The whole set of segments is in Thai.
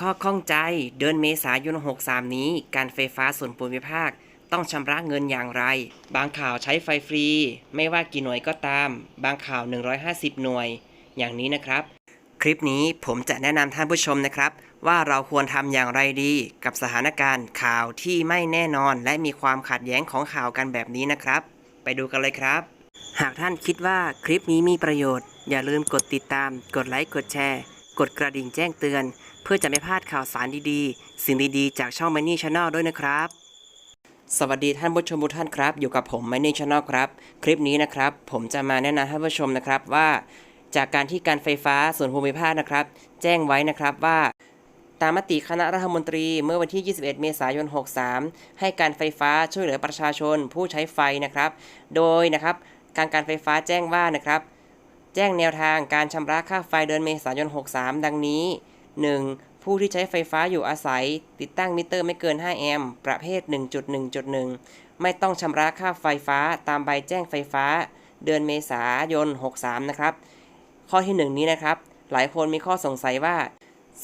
ข้อข้องใจ เดือนเมษายน 63 นี้ การไฟฟ้าส่วนภูมิภาค ต้องชำระเงินอย่างไร บางข่าวใช้ไฟฟรี ไม่ว่ากี่หน่วยก็ตาม บางข่าว 150 หน่วย อย่างนี้นะครับ คลิปนี้ผมจะแนะนำท่านผู้ชมนะครับ ว่าเราควรทำอย่างไรดี กับสถานการณ์ข่าวที่ไม่แน่นอน และมีความขัดแย้งของข่าวกันแบบนี้นะครับ ไปดูกันเลยครับ หากท่านคิดว่าคลิปนี้มีประโยชน์ อย่าลืมกดติดตาม กดไลค์ กดแชร์ กดกระดิ่งแจ้งเตือน เพื่อจะไม่พลาดข่าวสารดีๆ สิ่งดีๆ จากช่อง Money Channel ด้วยนะครับ สวัสดีท่านผู้ชมทุกท่านครับ อยู่กับผม Money Channel ครับ คลิปนี้นะครับ ผมจะมาแนะนำท่านผู้ชมนะครับว่า จากการที่การไฟฟ้าส่วนภูมิภาคนะครับ แจ้งไว้นะครับว่าตามมติคณะรัฐมนตรีเมื่อวันที่ 21 เมษายน 63 ให้การไฟฟ้าช่วยเหลือประชาชนผู้ใช้ไฟนะครับ โดยนะครับการการไฟฟ้าแจ้งว่านะครับ แจ้งแนวทางการชำระค่าไฟเดือนเมษายน 63 ดังนี้ 1. ผู้ที่ใช้ไฟฟ้าอยู่อาศัย ติดตั้งมิเตอร์ไม่เกิน 5 แอมป์ประเภท 1.1.1 ไม่ต้องชำระค่าไฟฟ้าตามใบแจ้งไฟฟ้า เดือนเมษายน 63 นะครับ ข้อที่ 1 นี้นะครับ หลายคนมีข้อสงสัยว่า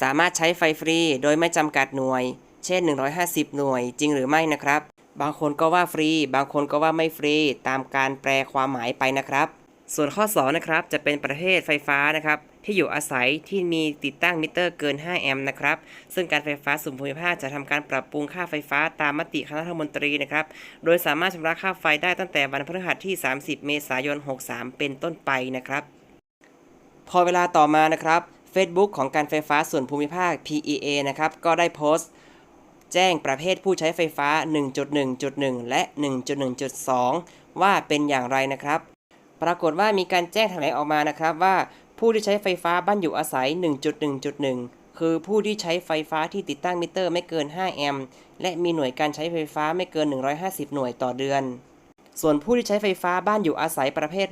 สามารถใช้ไฟฟรีโดยไม่จำกัดหน่วย เช่น 150 หน่วยจริงหรือไม่นะครับ บางคนก็ว่าฟรี บางคนก็ว่าไม่ฟรี ตามการแปลความหมายไปนะครับ ส่วนข้อ2นะครับจะเป็นประเภทไฟฟ้านะครับที่อยู่อาศัยที่มีติดตั้งมิเตอร์เกิน 5 แอมป์นะครับซึ่งการไฟฟ้าส่วนภูมิภาคจะทำการปรับปรุงค่าไฟฟ้าตามมติคณะรัฐมนตรีนะครับโดยสามารถชำระค่าไฟได้ตั้งแต่วันพฤหัสที่ 30 เมษายน 63 เป็นต้นไปนะครับ พอเวลาต่อมานะครับ Facebook ของการไฟฟ้าส่วนภูมิภาค PEA นะครับก็ได้โพสต์แจ้งประเภทผู้ใช้ไฟฟ้า 1.1.1 และ 1.1.2 ว่าเป็นอย่างไรนะครับ ปรากฏว่ามีการแจ้งแถลงออกมานะครับว่าผู้ที่ใช้ไฟฟ้าบ้านอยู่อาศัย 1.1.1 คือผู้ที่ใช้ไฟฟ้าที่ติดตั้งมิเตอร์ไม่เกิน 5 แอมป์และมีหน่วยการใช้ไฟฟ้าไม่เกิน 150 หน่วยต่อเดือน ส่วนผู้ที่ใช้ไฟฟ้าบ้านอยู่อาศัยประเภท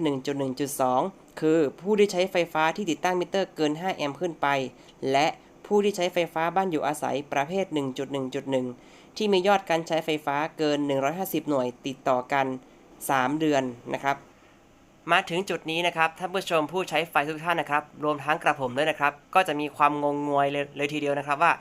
1.1.2 คือผู้ที่ใช้ไฟฟ้าที่ติดตั้งมิเตอร์เกิน 5 แอมป์ขึ้นไป และผู้ที่ใช้ไฟฟ้าบ้านอยู่อาศัยประเภท 1.1.1 ที่มียอดการใช้ไฟฟ้าเกิน 150 หน่วยติดต่อกัน 3 เดือนนะครับ มาถึงจุดนี้นะครับท่านผู้ชมผู้ใช้ไฟทุกท่านนะครับ รวมทั้งกระผมด้วยนะครับ ก็จะมีความงงงวยเลยเลยทีเดียวนะครับว่า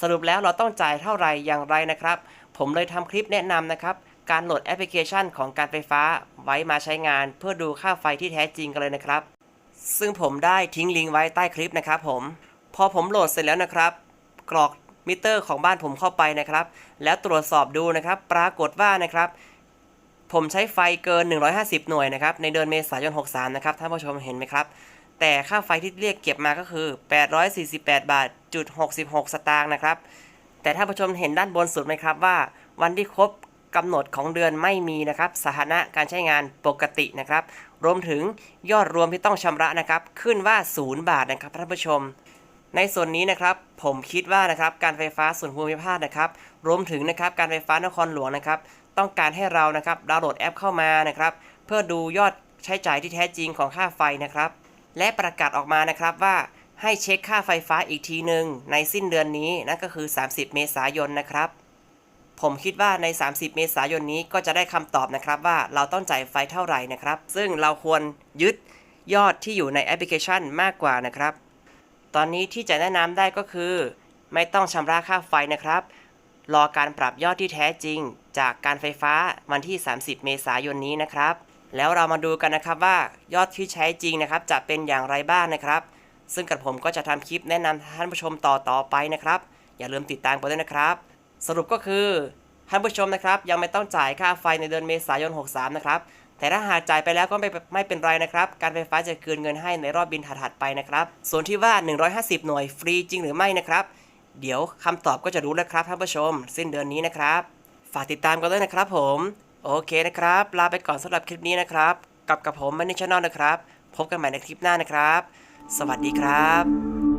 สรุปแล้วเราต้องจ่ายเท่าไหร่อย่างไรนะครับ ผมเลยทำคลิปแนะนำนะครับ การโหลดแอปพลิเคชันของการไฟฟ้าไว้มาใช้งาน เพื่อดูค่าไฟที่แท้จริงกันเลยนะครับ ซึ่งผมได้ทิ้งลิงก์ไว้ใต้คลิปนะครับผมพอผมโหลดเสร็จแล้วนะครับ กรอกมิเตอร์ของบ้านผมเข้าไปนะครับ แล้วตรวจสอบดูนะครับ ปรากฏว่านะครับ ผมใช้ไฟเกิน 150 หน่วยนะครับในเดือนเมษายน 63 นะครับท่านผู้ชมเห็นไหมครับ แต่ค่าไฟที่เรียกเก็บมาก็คือ 848 บาทจุด66 สตางค์นะครับ แต่ท่านผู้ชมเห็นด้านบนสุดไหมครับว่า วันที่ครบกำหนดของเดือนไม่มีนะครับสถานะการใช้งานปกตินะครับ รวมถึงยอดรวมที่ต้องชำระนะครับ ขึ้นว่า 0 บาทนะครับท่านผู้ชม ในส่วนนี้นะครับผมคิดว่านะครับการไฟฟ้าส่วนภูมิภาคนะครับรวมถึงนะครับการไฟฟ้านครหลวงนะครับต้องการให้เรานะครับดาวน์โหลดแอปเข้ามานะครับเพื่อดูยอดใช้จ่ายที่แท้จริงของค่าไฟนะครับและประกาศออกมานะครับว่าให้เช็คค่าไฟฟ้าอีกทีหนึ่งในสิ้นเดือนนี้นั่นก็คือ 30 เมษายนนะครับ ผมคิดว่าใน 30 เมษายนนี้ก็จะได้คำตอบนะครับว่าเราต้องจ่ายไฟเท่าไหร่นะครับ ซึ่งเราควรยึดยอดที่อยู่ในแอปพลิเคชันมากกว่านะครับ ตอนนี้ที่จะแนะนำได้ก็คือ ไม่ต้องชำระค่าไฟนะครับ รอการปรับยอดที่แท้จริง จากการไฟฟ้าวันที่ 30 เมษายนนี้นะครับ แล้วเรามาดูกันนะครับว่ายอดที่ใช้จริงนะครับ จะเป็นอย่างไรบ้างนะครับ ซึ่งกับผมก็จะทำคลิปแนะนำท่านผู้ชมต่อต่อไปนะครับ อย่าลืมติดตามกันด้วยนะครับ สรุปก็คือท่านผู้ชมนะครับ ยังไม่ต้องจ่ายค่าไฟในเดือนเมษายน 63 นะครับ แต่ถ้าหากจ่ายไปแล้วก็ไม่ไม่เป็นไรนะครับ การไฟฟ้าจะคืนเงินให้ในรอบบินถัดๆไปนะครับ ส่วนที่ว่า 150 หน่วยฟรีจริงหรือไม่นะครับ เดี๋ยวคำตอบก็จะรู้แล้วครับท่านผู้ชม สิ้นเดือนนี้นะครับ ฝากติดตามกันด้วยนะครับผม โอเคนะครับ ลาไปก่อนสำหรับคลิปนี้นะครับกับกับผมมันนี่ช n น l นะครับ พบกันใหม่ในคลิปหน้านะครับ สวัสดีครับ